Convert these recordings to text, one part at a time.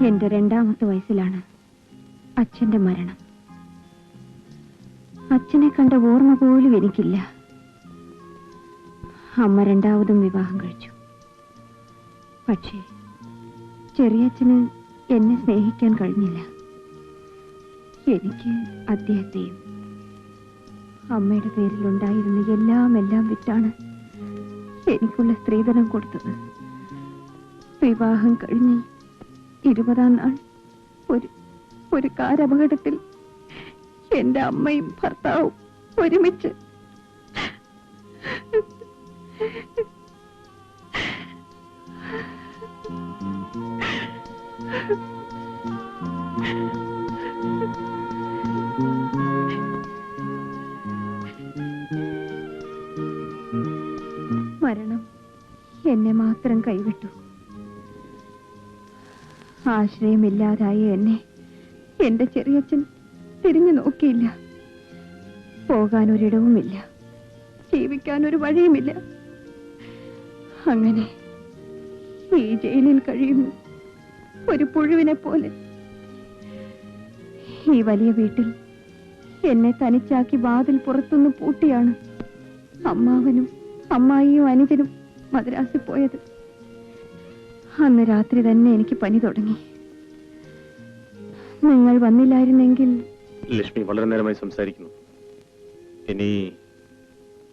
എന്റെ രണ്ടാമത്തെ വയസ്സിലാണ് അച്ഛന്റെ മരണം. അച്ഛനെ കണ്ട ഓർമ്മ പോലും എനിക്കില്ല. അമ്മ രണ്ടാമതും വിവാഹം കഴിച്ചു. പക്ഷേ ചെറിയച്ഛന് എന്നെ സ്നേഹിക്കാൻ കഴിഞ്ഞില്ല. എനിക്ക് അദ്ദേഹത്തെയും അമ്മയുടെ പേരിലുണ്ടായിരുന്ന എല്ലാം എല്ലാം വിറ്റാണ് എനിക്കുള്ള സ്ത്രീധനം കൊടുത്തത്. വിവാഹം കഴിഞ്ഞ് ഇരുപതാം നാൾ ഒരു ഒരു കാരപകടത്തിൽ എന്റെ അമ്മയും ഭർത്താവും ഒരുമിച്ച് മരണം ആശ്രയമില്ലാതായ എന്നെ എന്റെ ചെറിയച്ഛൻ തിരിഞ്ഞു നോക്കിയില്ല. പോകാൻ ഒരിടവുമില്ല ജീവിക്കാൻ ഒരു വഴിയുമില്ല. അങ്ങനെ ഈ ജയിലിൽ കഴിയുന്നു. ഒരു പുഴുവിനെ പോലെ. ഈ വലിയ വീട്ടിൽ എന്നെ തനിച്ചാക്കി വാതിൽ പുറത്തുനിന്ന് പൂട്ടിയാണ് അമ്മാവനും അമ്മായിയും അനുജനും മദ്രാസിൽ പോയത്. അന്ന് രാത്രി തന്നെ എനിക്ക് പനി തുടങ്ങി. നിങ്ങൾ വന്നില്ലായിരുന്നെങ്കിൽ ലക്ഷ്മി വളരെ നേരമായി സംസാരിക്കുന്നു. ഇനി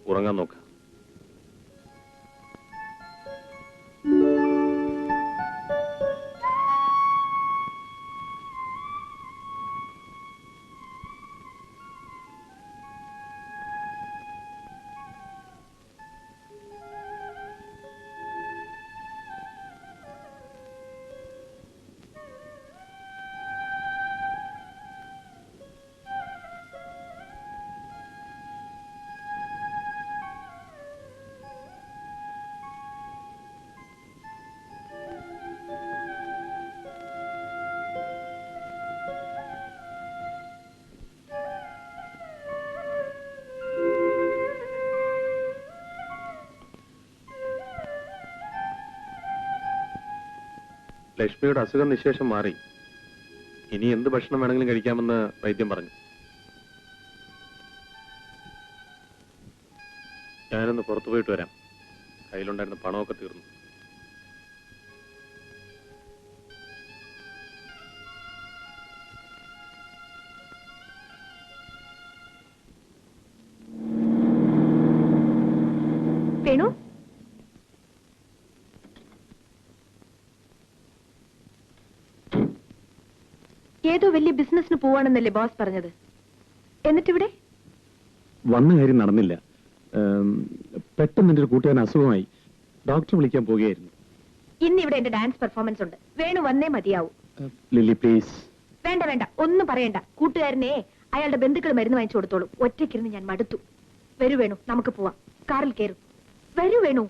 ഉറങ്ങാൻ നോക്കാം. ലക്ഷ്മിയുടെ അസുഖം നിശേഷം മാറി. ഇനി എന്ത് ഭക്ഷണം വേണമെങ്കിലും കഴിക്കാമെന്ന് വൈദ്യം പറഞ്ഞു. ഞാനൊന്ന് പുറത്തു പോയിട്ട് വരാം. കയ്യിലുണ്ടായിരുന്ന പണമൊക്കെ തീർന്നു. വേണു? ഏതോ വലിയ ബിസിനസിന് പോവാണെന്നല്ലേ ബോസ് പറഞ്ഞത്? എന്നിട്ടിവിടെ? വന്ന കാര്യം നടന്നില്ല. പെട്ടെന്ന് എന്റെ ഒരു കൂട്ടുകാരൻ അസുഖമായി. ഡോക്ടർ വിളിക്കാൻ പോവുകയായിരുന്നു ഇന്ന് ഇവിടെ എന്റെ ഡാൻസ് പെർഫോമൻസ് ഉണ്ട്. വേണു വന്നേ മതിയാവൂ. ലില്ലി പ്ലീസ് വേണ്ട വേണ്ട. ഒന്നും പറയണ്ട. കൂട്ടുകാരനെ അയാളുടെ ബന്ധുക്കൾ മരുന്ന് വാങ്ങിച്ചു കൊടുത്തോളൂ. ഒറ്റയ്ക്കിരുന്ന് ഞാൻ മടുത്തു. വരൂ വേണു. നമുക്ക് പോവാം. കാറിൽ കയറും. വരൂ വേണു.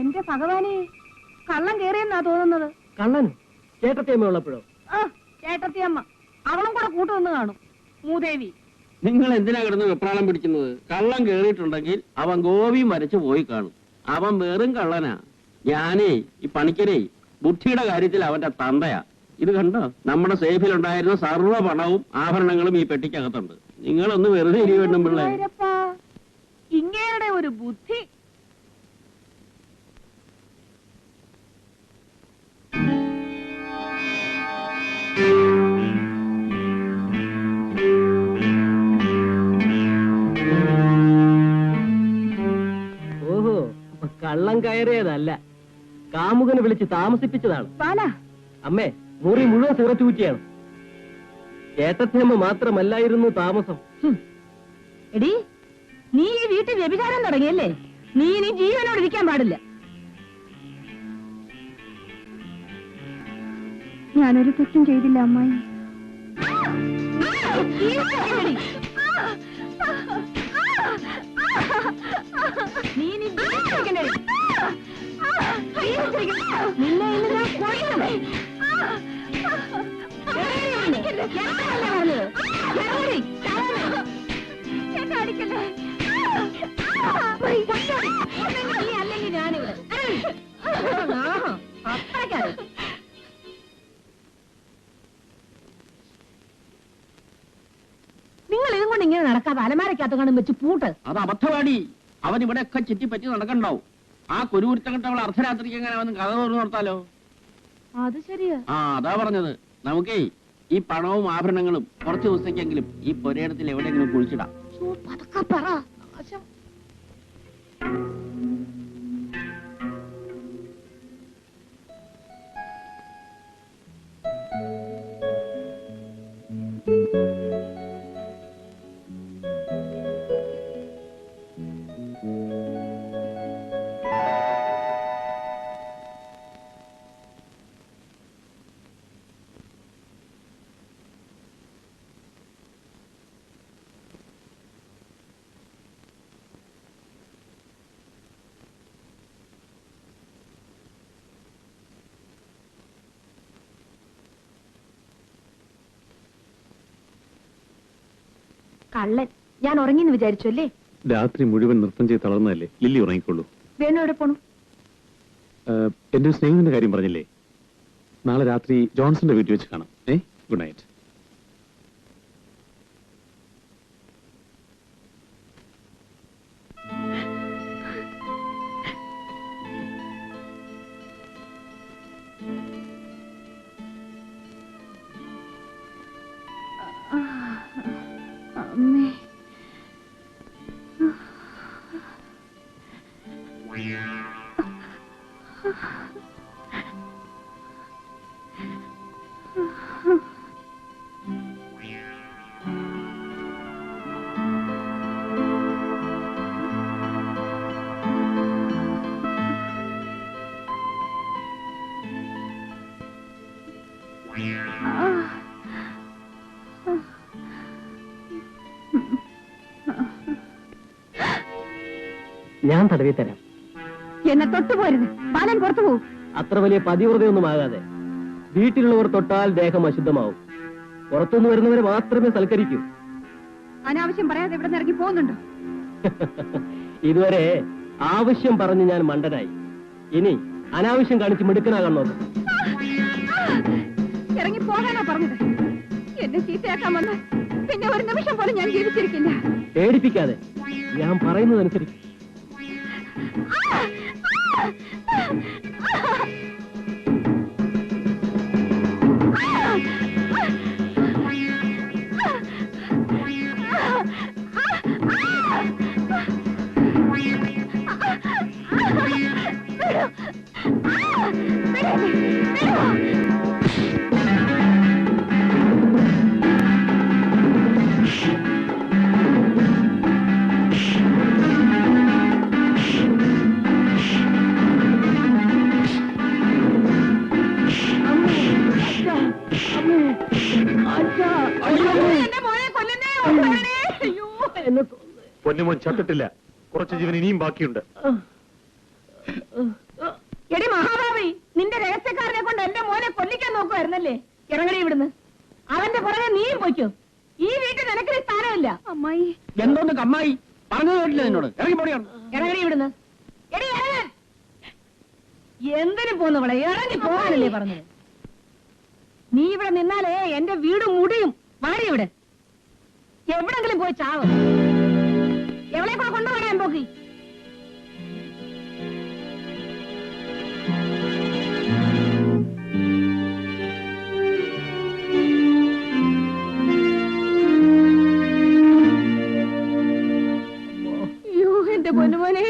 എന്റെ ഭഗവാനെ കള്ളം കേറിയെന്നാ തോന്നുന്നത്. കള്ളൻ? ചേട്ടത്തിയമ്മ ഉള്ളപ്പോഴോ? ആ ചേട്ടത്തിയമ്മ അവളും കൂടെ കൂട്ടുവന്ന് കാണും. മൂദേവി. നിങ്ങൾ എന്തിനാ കിടന്ന് വെപ്രാളം പിടിക്കുന്നത്? കള്ളം കേറിയിട്ടുണ്ടെങ്കിൽ അവൻ ഗോപിയും വരച്ചു പോയി കാണും. അവൻ വെറും കള്ളനാ. ഞാനേ ഈ പണിക്കരേ ബുദ്ധിയുടെ കാര്യത്തിൽ അവന്റെ തന്തയാ. ഇത് കണ്ടോ? നമ്മുടെ സേഫിൽ ഉണ്ടായിരുന്ന സർവ പണവും ആഭരണങ്ങളും ഈ പെട്ടിക്കകത്തുണ്ട്. നിങ്ങളൊന്ന് വെറുതെ ഇരി വേണം പിള്ളേ. ഇങ്ങേരുടെ ഒരു ബുദ്ധി ഓഹോ കള്ളം കയറിയതല്ല. കാമുകനെ വിളിച്ച് താമസിപ്പിച്ചതാണ്. പാല. അമ്മേ മുറി മുഴുവൻ സിഗരറ്റ് ഊറ്റിയാണ് ചേട്ടത്തിയമ്മ മാത്രമല്ലായിരുന്നു താമസം. എടി നീ ഈ വീട്ടിൽ വ്യഭിചാരം തുടങ്ങിയല്ലേ? നീ ഇനി ജീവനോട് ഇരിക്കാൻ പാടില്ല. ഞാനൊരു തെറ്റും ചെയ്തില്ല അമ്മായി. നീ? ഇങ്ങനെ നടക്കാതെ അലമാരക്കകത്ത് കാണും വെച്ച് പൂട്ട്. അത് അബദ്ധവാടി. അവൻ ഇവിടെയൊക്കെ ചുറ്റിപ്പറ്റി നടക്കണ്ടാവും. ആ കുരുകുരുത്തം അവൾ അർദ്ധരാത്രിക്ക് എങ്ങനെ അവൻ കഥ തുറന്നു നിർത്താലോ അത് ശരിയാ. ആ അതാ പറഞ്ഞത്. നമുക്കേ ഈ പണവും ആഭരണങ്ങളും കുറച്ച് ദിവസത്തേക്കെങ്കിലും ഈ പൊരയിടത്തിൽ എവിടെയെങ്കിലും കുഴിച്ചിടാം. പതുക്കെ പറ. കള്ളൻ. ഞാൻ ഉറങ്ങിന്ന് വിചാരിച്ചു അല്ലേ രാത്രി മുഴുവൻ നൃത്തം ചെയ്ത് തളർന്നതല്ലേ? ലില്ലി ഉറങ്ങിക്കൊള്ളൂ വേണു എവിടെ പോണു? എന്റെ സ്നേഹത്തിന്റെ സ്നേഹിതന്റെ കാര്യം പറഞ്ഞില്ലേ? നാളെ രാത്രി ജോൺസന്റെ വീട്ടിൽ വെച്ച് കാണാം. ഏ ഗുഡ് നൈറ്റ്. ഞാൻ തടവി തരാം. എന്നെ തൊട്ടുപോരുത് ബാലൻ പുറത്തു പോകും അത്ര വലിയ പതിവ്രതയൊന്നും ആകാതെ വീട്ടിലുള്ളവർ തൊട്ടാൽ ദേഹം അശുദ്ധമാവും. പുറത്തുനിന്ന് വരുന്നവരെ മാത്രമേ സൽക്കരിക്കൂ. അനാവശ്യം പറയാതെ ഇവിടെ ഇറങ്ങി പോകുന്നുണ്ടോ? ഇതുവരെ ആവശ്യം പറഞ്ഞ് ഞാൻ മണ്ടനായി. ഇനി അനാവശ്യം കാണിച്ച് മിടുക്കനാകാൻ നോക്കാം. ഇറങ്ങി പോകാനാ പറഞ്ഞത്. എന്നെ ചീത്തയാക്കാൻ വന്ന് പിന്നെ ഒരു നിമിഷം പോലും ഞാൻ ജീവിച്ചിരിക്കില്ല. പേടിപ്പിക്കാതെ ഞാൻ പറയുന്നതനുസരിച്ച് 啊啊啊啊。ചത്തിട്ടില്ല കുറച്ച് ജീവൻ ഇനിയും ബാക്കിയുണ്ട്. എടി മഹാഭാവി നിന്റെ രഹസ്യക്കാരനെ കൊണ്ട് എന്റെ മോനെ കൊല്ലിക്കാൻ നോക്കുമായിരുന്നല്ലേ ഇറങ്ങണേ ഇവിടുന്ന്. അവന്റെ പുറകെ നീയും പോയിക്കോ. ഈ വീട്ടിൽ നിനക്കൊരു സ്ഥാനമില്ല. അമ്മായി. എന്തോന്ന് കമ്മായി? പറഞ്ഞു കേട്ടില്ല നിന്നോട്. ഇറങ്ങി പോടിയാണ് ഇറങ്ങടി ഇവിടുന്ന്. എടി ഇറങ്ങാൻ എന്തിനു പോന്നവളെ ഇറങ്ങി പോകാനല്ലേ പറഞ്ഞത്. നീ ഇവിടെ നിന്നാലേ എന്റെ വീട് മുടിയും. വാടി ഇവിടെ. എവിടെങ്കിലും പോയി ചാവ്. പൊന്നുമോനെ.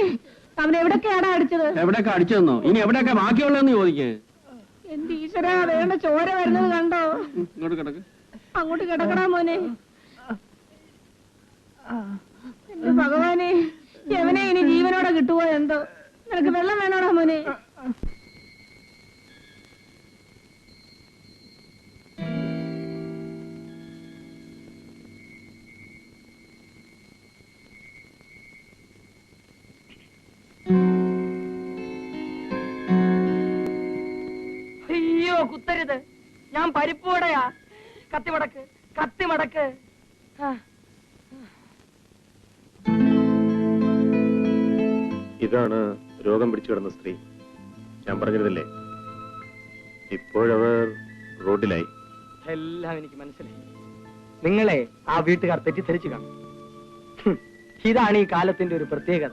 അവൻ അടിച്ചത്? എവിടെയൊക്കെ ഇനി എവിടെയൊക്കെ ബാക്കിയുള്ളതെന്ന് ചോദിക്കേ. എന്റെ ഈശ്വര വേണ്ട ചോര വരുന്നത് കണ്ടോ? ഇങ്ങോട്ട് കിടക്ക്. അങ്ങോട്ട് കിടക്കടാ മോനെ. എന്റെ ഭഗവാനെ. കൂടെ കിട്ടുമോ എന്തോ? നിനക്ക് വെള്ളം വേണോടാ മോനെ. അയ്യോ കുത്തരുത്. ഞാൻ പരിപ്പോടയാ കത്തിമടക്ക് കത്തിമടക്ക് ആ. ഇതാണ് രോഗം പിടിച്ചു കിടന്ന സ്ത്രീ. ഞാൻ പറഞ്ഞിരുന്നില്ലേ? ഇപ്പോഴവർ റോഡിലായി. എല്ലാം എനിക്ക് മനസ്സിലായി. നിങ്ങളെ ആ വീട്ടുകാർ തെറ്റിദ്ധരിച്ചു കാണും. ഇതാണ് ഈ കാലത്തിന്റെ ഒരു പ്രത്യേകത.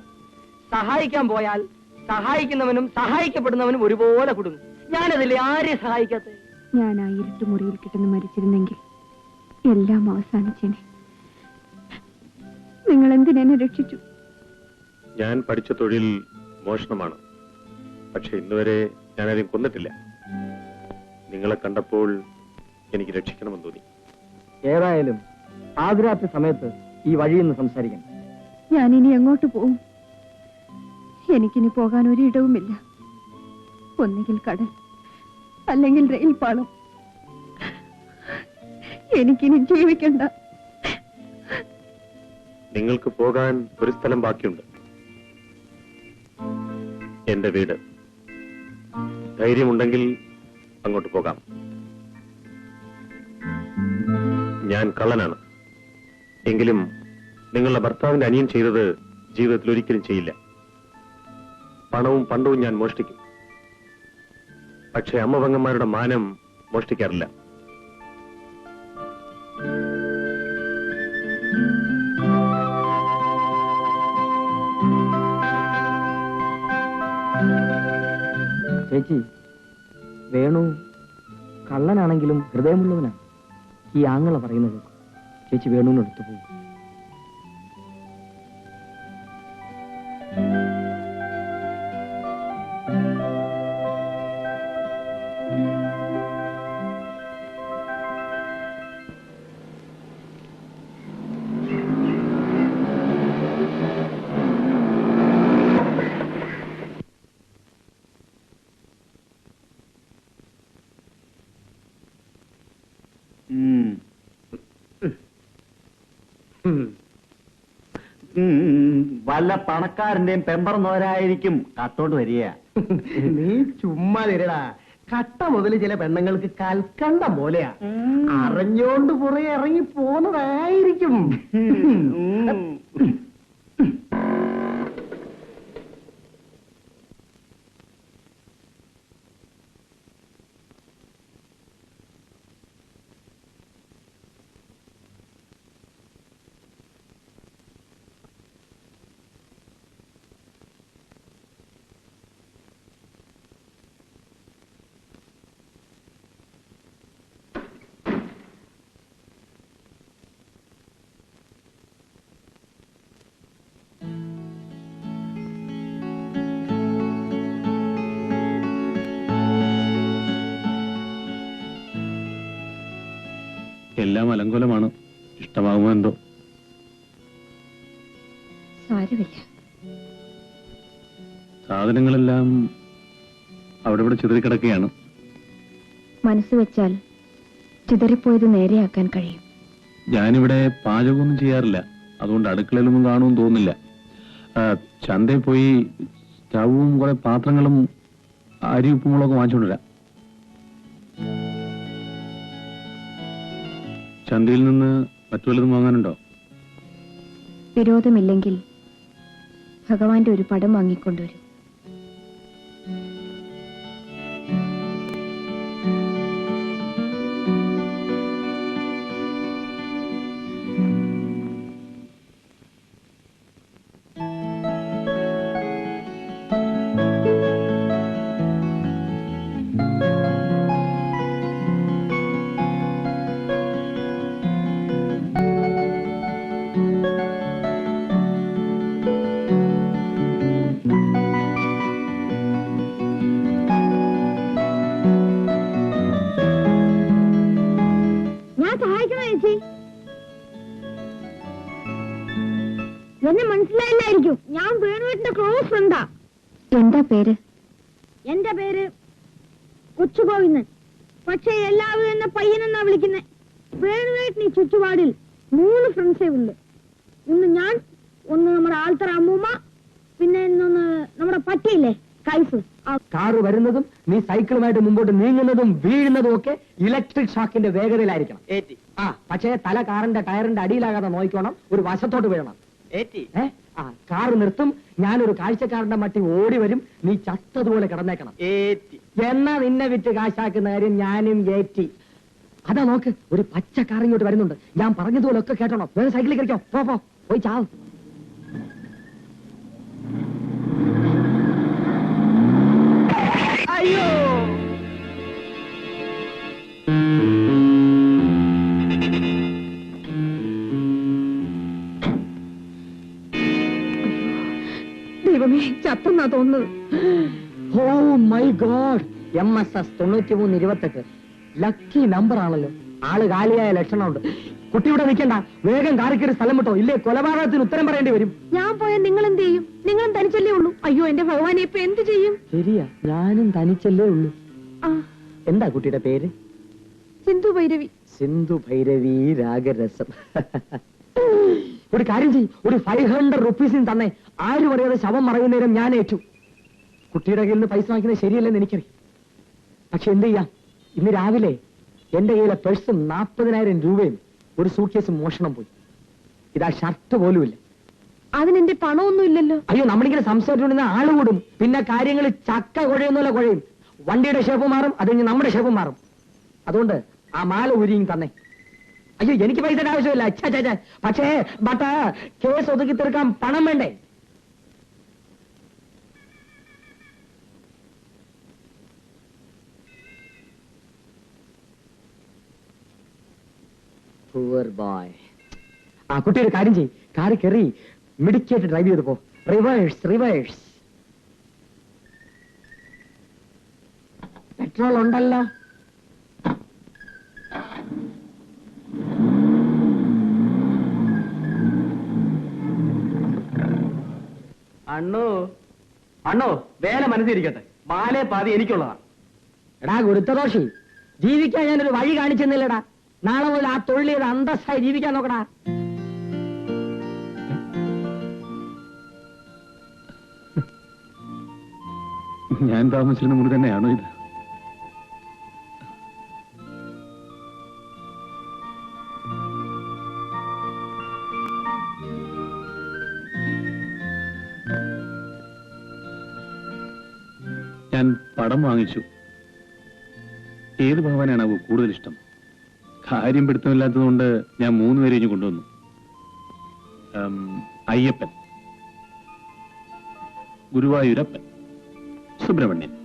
സഹായിക്കാൻ പോയാൽ സഹായിക്കുന്നവനും സഹായിക്കപ്പെടുന്നവനും ഒരുപോലെ കുടുങ്ങും ഞാനതില്ലേ ആരെയും സഹായിക്കാത്ത? ഞാൻ ആ ഇരുട്ട് മുറിയിൽ കിട്ടുന്ന മരിച്ചിരുന്നെങ്കിൽ എല്ലാം അവസാനിച്ചേനെ. നിങ്ങൾ എന്തിനെന്നെ രക്ഷിച്ചു? ഞാൻ പഠിച്ച തൊഴിൽ മോഷണമാണ്. പക്ഷെ ഇന്നുവരെ ഞാൻ ആരെയും കൊന്നിട്ടില്ല. നിങ്ങളെ കണ്ടപ്പോൾ എനിക്ക് രക്ഷിക്കണമെന്ന് തോന്നി. ഏതായാലും ആദ്യരാത്രി സമയത്ത് ഈ വഴിയിൽ നിന്ന് സംസാരിക്കണം. ഞാൻ ഇനി എങ്ങോട്ട് പോവും? എനിക്കിനി പോകാൻ ഒരിടവുമില്ല ഒന്നുകിൽ കടൽ അല്ലെങ്കിൽ റെയിൽ പാളം. എനിക്കിനി ജീവിക്കണ്ട. നിങ്ങൾക്ക് പോകാൻ ഒരു സ്ഥലം ബാക്കിയുണ്ട്. എന്റെ വീട്. ധൈര്യമുണ്ടെങ്കിൽ അങ്ങോട്ട് പോകാം. ഞാൻ കള്ളനാണ്. എങ്കിലും നിങ്ങളുടെ ഭർത്താവിന്റെ അനിയൻ ചെയ്തത് ജീവിതത്തിൽ ഒരിക്കലും ചെയ്യില്ല. പണവും പണ്ടവും ഞാൻ മോഷ്ടിക്കും. പക്ഷെ അമ്മവങ്ങന്മാരുടെ മാനം മോഷ്ടിക്കാറില്ല. ചേച്ചി വേണു കള്ളനാണെങ്കിലും ഹൃദയമുള്ളവനാണ്. ഈ ആങ്ങള പറയുന്നത് ചേച്ചി വേണുവിനടുത്ത് പോകും. വല്ല പണക്കാരന്റെയും പെമ്പർ നോരായിരിക്കും കത്തോട്ട് വരിക. നീ ചുമ്മാ തരടാ കട്ട മുതൽ ചില പെണ്ണുങ്ങൾക്ക് കൽക്കണ്ടം പോലെയാ. അറിഞ്ഞോണ്ട് പുറകെ ഇറങ്ങി പോന്നതായിരിക്കും എല്ലാം അലങ്കോലമാണ്. ഇഷ്ടമാകുമോ എന്തോ? സാരമില്ല. സാധനങ്ങളെല്ലാം അവിടെ ഇവിടെ ചിതറിക്കിടക്കുകയാണ് മനസ്സ് വെച്ചാൽ ചിതറിപ്പോയത് നേരെയാക്കാൻ കഴിയും. ഞാനിവിടെ പാചകമൊന്നും ചെയ്യാറില്ല. അതുകൊണ്ട് അടുക്കളയിലൊന്നും കാണുമെന്ന് തോന്നുന്നില്ല. ആ, ചന്തയിൽ പോയി സ്റ്റവും കുറെ പാത്രങ്ങളും അരി ഉപ്പുമുളകൊക്കെ വാങ്ങിച്ചുകൊണ്ടുവരാം. ചന്തയിൽ നിന്ന് മറ്റു വല്ലതും വാങ്ങാനുണ്ടോ? വിരോധമില്ലെങ്കിൽ ഭഗവാന്റെ ഒരു പടം വാങ്ങിക്കൊണ്ടുവരും. എന്താ പേര്? എന്റെ പേര് കൊച്ചുഗോവിന്ദൻ. പക്ഷേ എല്ലാവരും എന്നെ പയ്യനെന്നാ വിളിക്കുന്നെ. വേണുവേട്ടൻ ഈ ചുറ്റുപാടിൽ മൂന്ന് ഫ്രണ്ട്സേ ഉണ്ട് ഒന്ന് ഞാൻ ഒന്ന് നമ്മുടെ ആൾത്തറ അമ്മൂമ്മ പിന്നെ ഇന്നൊന്ന് നമ്മുടെ പറ്റിയില്ലേ കൈഫ്. ആ കാറ് വരുന്നതും നീ സൈക്കിളുമായിട്ട് മുമ്പോട്ട് നീങ്ങുന്നതും വീഴുന്നതും ഒക്കെ ഇലക്ട്രിക് ഷോക്കിന്റെ വേഗതയിലായിരിക്കണം. ആ പക്ഷേ തല കാറിന്റെ ടയറിന്റെ അടിയിലാകാതെ നോക്കണം ഒരു വശത്തോട്ട് വീഴണം. കാറ് നിർത്തും. ഞാനൊരു കാഴ്ചക്കാരന്റെ മട്ടി ഓടി വരും. നീ ചത്തതുപോലെ കിടന്നേക്കണം. എന്നാ നിന്നെ വിറ്റ് കാശാക്കുന്ന കാര്യം ഞാനും ഏറ്റി. അതാ നോക്ക് ഒരു പച്ച കാർ ഇങ്ങോട്ട് വരുന്നുണ്ട്. ഞാൻ പറഞ്ഞതുപോലെ ഒക്കെ കേട്ടോണോ. വേറെ സൈക്കിളിൽ കളിക്കോ പോ പോ. പോയി ചാവ്. അയ്യോ. ചത്തെന്നാ തോന്നുന്നത്. ഓ my god M S S തൊണ്ണൂറ്റി മൂന്ന് ഇരുപത്തെട്ട്. ലക്കി നമ്പർ ആണല്ലോ. ആൾ കാലിയായ ലക്ഷണമുണ്ട്. കുട്ടിയുടെ നിൽക്കണ്ട. വേഗം കാറിക്കൊരു സ്ഥലം വിട്ടോ. ഇല്ലേ കൊലപാതകത്തിന് ഉത്തരം പറയേണ്ടി വരും. ഞാൻ പോയാൽ നിങ്ങൾ എന്ത് ചെയ്യും നിങ്ങളും തനിച്ചല്ലേ ഉള്ളൂ. അയ്യോ എന്റെ ഭഗവാനെ ഇപ്പൊ എന്ത് ചെയ്യും? ശരിയാ ഞാനും തനിച്ചല്ലേ ഉള്ളൂ. എന്താ കുട്ടിയുടെ പേര്? സിന്ധു ഭൈരവി. സിന്ധു ഭൈരവി രാഗരസം. ഒരു കാര്യം ചെയ്യും. ഒരു ഫൈവ് ഹൺഡ്രഡ് റുപ്പീസിന് തന്നെ. ആരും അറിയാതെ ശവം മറയുന്നേരം ഞാൻ ഏറ്റു. കുട്ടിയുടെ കയ്യിൽ നിന്ന് പൈസ വാങ്ങിക്കുന്നത് ശരിയല്ലെന്ന് എനിക്കറിയാം. പക്ഷെ എന്ത് ചെയ്യാം? ഇന്ന് രാവിലെ എന്റെ കയ്യിലെ പേഴ്സും നാൽപ്പതിനായിരം രൂപയും ഒരു സൂട്ട്കേസും മോഷണം പോയി. ഇതാ ഷർട്ട് പോലുമില്ല. അതിനെന്റെ പണമൊന്നും ഇല്ലല്ലോ? അയ്യോ നമ്മളിങ്ങനെ സംസാരിച്ചുകൊണ്ടിരുന്ന ആൾ കൂടും. പിന്നെ കാര്യങ്ങൾ ചക്ക കുഴയൊന്നുമല്ല കുഴയും. വണ്ടിയുടെ ഷേപ്പ് മാറും അത് കഴിഞ്ഞ് നമ്മുടെ ഷേപ്പ് മാറും. അതുകൊണ്ട് ആ മാല ഉരിയും തന്നെ. അയ്യോ എനിക്ക് പൈസയുടെ ആവശ്യമില്ല. പക്ഷേ ബട്ട കേസ് ഒതുക്കി തീർക്കാൻ പണം വേണ്ടേ? ബോയ് ആ കുട്ടി ഒരു കാര്യം ചെയ് കാറ് കയറി മിടിക്കായിട്ട് ഡ്രൈവ് ചെയ്ത് പോ. റിവേഴ്സ് റിവേഴ്സ് പെട്രോൾ ഉണ്ടല്ലോ. അണ്ണോ. അണ്ണോ വേല മനസ്സിരിക്കട്ടെ. ബാലെ പാതി എനിക്കുള്ളതാ എടാ ഗുരുത്തദോഷി ജീവിക്കാൻ ഞാനൊരു വഴി കാണിച്ചെന്നില്ലടാ. നാളെ മുതൽ ആ തൊഴിൽ ചെയ്ത് അന്തസ്സായി ജീവിക്കാൻ നോക്കടാ. ഞാൻ താമസിച്ചിരുന്ന മുറി തന്നെയാണോ ഇത്? പടം വാങ്ങിച്ചു. ഏത് ഭഗവാനാണാവോ കൂടുതൽ ഇഷ്ടം? കാര്യം പിടുത്തമില്ലാത്തതുകൊണ്ട് ഞാൻ മൂന്ന് പേരെ ഇനി കൊണ്ടുവന്നു. അയ്യപ്പൻ. ഗുരുവായൂരപ്പൻ. സുബ്രഹ്മണ്യൻ.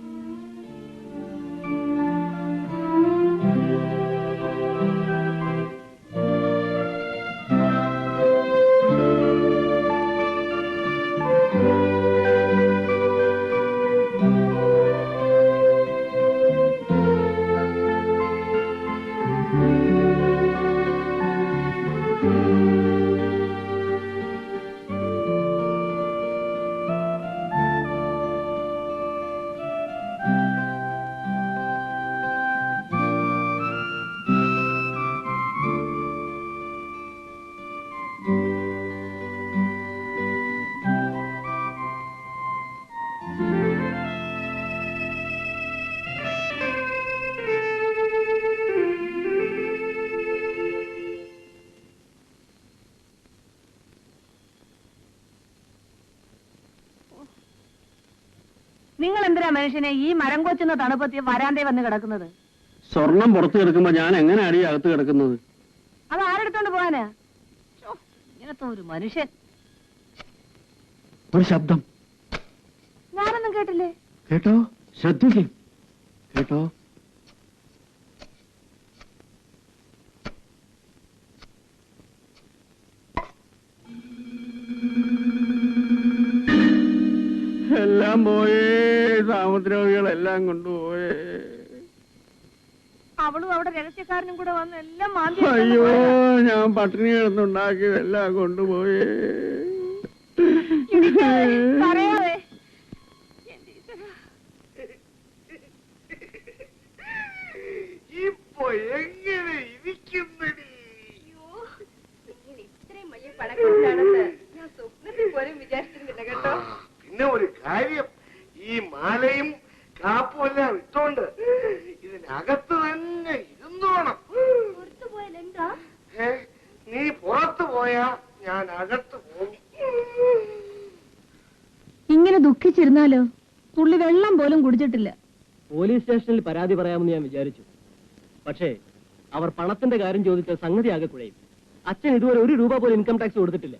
മനുഷ്യനെ ഈ മരം കൊച്ചുന്ന തണുപ്പത്തി വരാന്തേ വന്ന് കിടക്കുന്നത്. സ്വർണം പുറത്തു കിടക്കുമ്പോ ഞാൻ എങ്ങനെ അടി അകത്ത് കിടക്കുന്നത്? അത് ആരെടുത്തോണ്ട് പോവാനാ? ഇങ്ങനത്തെ ഒരു മനുഷ്യൻ. ഒരു ശബ്ദം. ഞാനൊന്നും കേട്ടില്ലേ? കേട്ടോ? ശ്രദ്ധിക്കും. കേട്ടോ? എല്ലാം പോയേ. സാമുദ്രോഗികളെല്ലാം കൊണ്ടുപോയേ. അവളും അവിടെ രഹസ്യക്കാരനും കൂടെ വന്ന് എല്ലാം മാന്തി അയ്യോ ഞാൻ പട്ടിണി കിടന്നുണ്ടാക്കിയതെല്ലാം കൊണ്ടുപോയേ. മാലയും കാപ്പും എല്ലാം ഇട്ടോണ്ട് ഇതിനകത്ത് തന്നെ ഇരുന്നോണം നീ പുറത്തു പോയാ ഞാൻ അകത്ത് പോകും. ഇങ്ങനെ ദുഃഖിച്ചിരുന്നാലോ? പുള്ളി വെള്ളം പോലും കുടിച്ചിട്ടില്ല. പോലീസ് സ്റ്റേഷനിൽ പരാതി പറയാമെന്ന് ഞാൻ വിചാരിച്ചു. പക്ഷേ അവർ പണത്തിന്റെ കാര്യം ചോദിച്ച സംഗതി ആകെ കുഴയും. അച്ഛൻ ഇതുവരെ ഒരു രൂപ പോലും ഇൻകം ടാക്സ് കൊടുത്തിട്ടില്ല.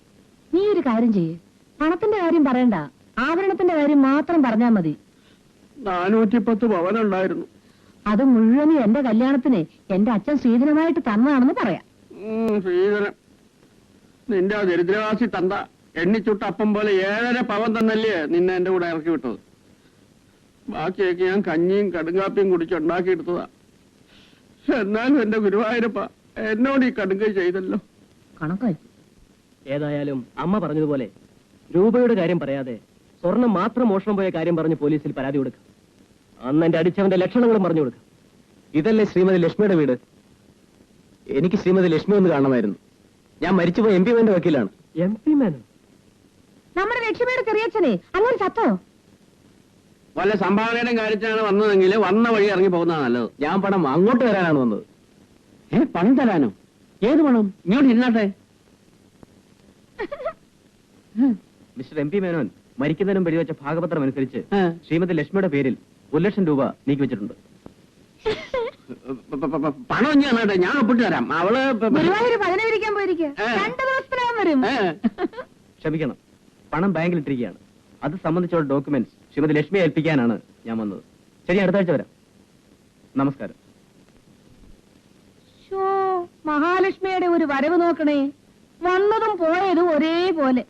നീ ഒരു കാര്യം ചെയ്യേ. പണത്തിന്റെ കാര്യം പറയണ്ട. ആവരണത്തിന്റെ കാര്യം മാത്രം പറഞ്ഞാൽ മതി. നാനൂറ്റി പത്ത് പവനുണ്ടായിരുന്നു അത് മുഴുവനും എന്റെ കല്യാണത്തിന് എന്റെ അച്ഛൻ ശ്രീധനമായിട്ട് തന്നതാണെന്ന് പറയാം. ശ്രീധരൻ. നിന്റെ ആ ദരിദ്രവാസി തന്ത എണ്ണിച്ചുട്ട അപ്പം പോലെ ഏഴര പവൻ തന്നല്ലേ നിന്നെ എന്റെ കൂടെ ഇറക്കി വിട്ടത്. ബാക്കിയൊക്കെ ഞാൻ കഞ്ഞിയും കടുങ്കാപ്പിയും കുടിച്ച് ഉണ്ടാക്കിയെടുത്തതാ. എന്നാലും എന്റെ ഗുരുവായൂരപ്പ എന്നോട് ഈ കടുങ്കൈ ചെയ്തല്ലോ. കണക്കായി. ഏതായാലും അമ്മ പറഞ്ഞതുപോലെ രൂപയുടെ കാര്യം പറയാതെ സ്വർണം മാത്രം മോഷണം പോയ കാര്യം പറഞ്ഞ് പോലീസിൽ പരാതി കൊടുക്കാം. അന്ന് എന്റെ അടിച്ചവന്റെ ലക്ഷണങ്ങളും പറഞ്ഞു കൊടുക്കാം. ഇതല്ലേ ശ്രീമതി ലക്ഷ്മിയുടെ വീട്? എനിക്ക് ശ്രീമതി ലക്ഷ്മി ഒന്ന് കാണണമായിരുന്നു. ഞാൻ മരിച്ചുപോയ എം പി മാന്റെ വക്കീലാണ്. എം പി മാൻ നമ്മുടെ ലക്ഷ്മിയുടെ ചെറിയച്ഛനെ അങ്ങനെ ചത്തോ വല്ല സംഭാവനയുടെ കാര്യത്തിലാണ് വന്നതെങ്കിൽ വന്ന വഴി ഇറങ്ങി പോകുന്നതാണ് നല്ലത്. ഞാൻ പണം അങ്ങോട്ട് വരാനാണ് വന്നത്. ഏ പണം തരാനോ? ഏത് പണം? ഇങ്ങോട്ട് ഇരുന്നാട്ടെ. മിസ്റ്റർ എം പി മേനോൻ മരിക്കുന്നതിനും വെടിവെച്ച ഭാഗപത്രം അനുസരിച്ച് ശ്രീമതി ലക്ഷ്മിയുടെ പേരിൽ ഒരു ലക്ഷം രൂപ നീക്കി വെച്ചിട്ടുണ്ട്. പണം ഞാൻ ഞാൻ ഒപ്പിട്ട് തരാം. അവൾ. രണ്ടു ദിവസത്തിനകം വരും. ക്ഷമിക്കണം. പണം ബാങ്കിൽ ഇട്ടിരിക്കുകയാണ്. അത് സംബന്ധിച്ചുള്ള ഡോക്യുമെന്റ്സ് ശ്രീമതി ലക്ഷ്മിയെ ഏൽപ്പിക്കാനാണ് ഞാൻ വന്നത്. ശരി അടുത്ത ആഴ്ച വരാം. നമസ്കാരം. മഹാലക്ഷ്മിയുടെ ഒരു വരവ് നോക്കണേ. വന്നതും പോയതും ഒരേപോലെ.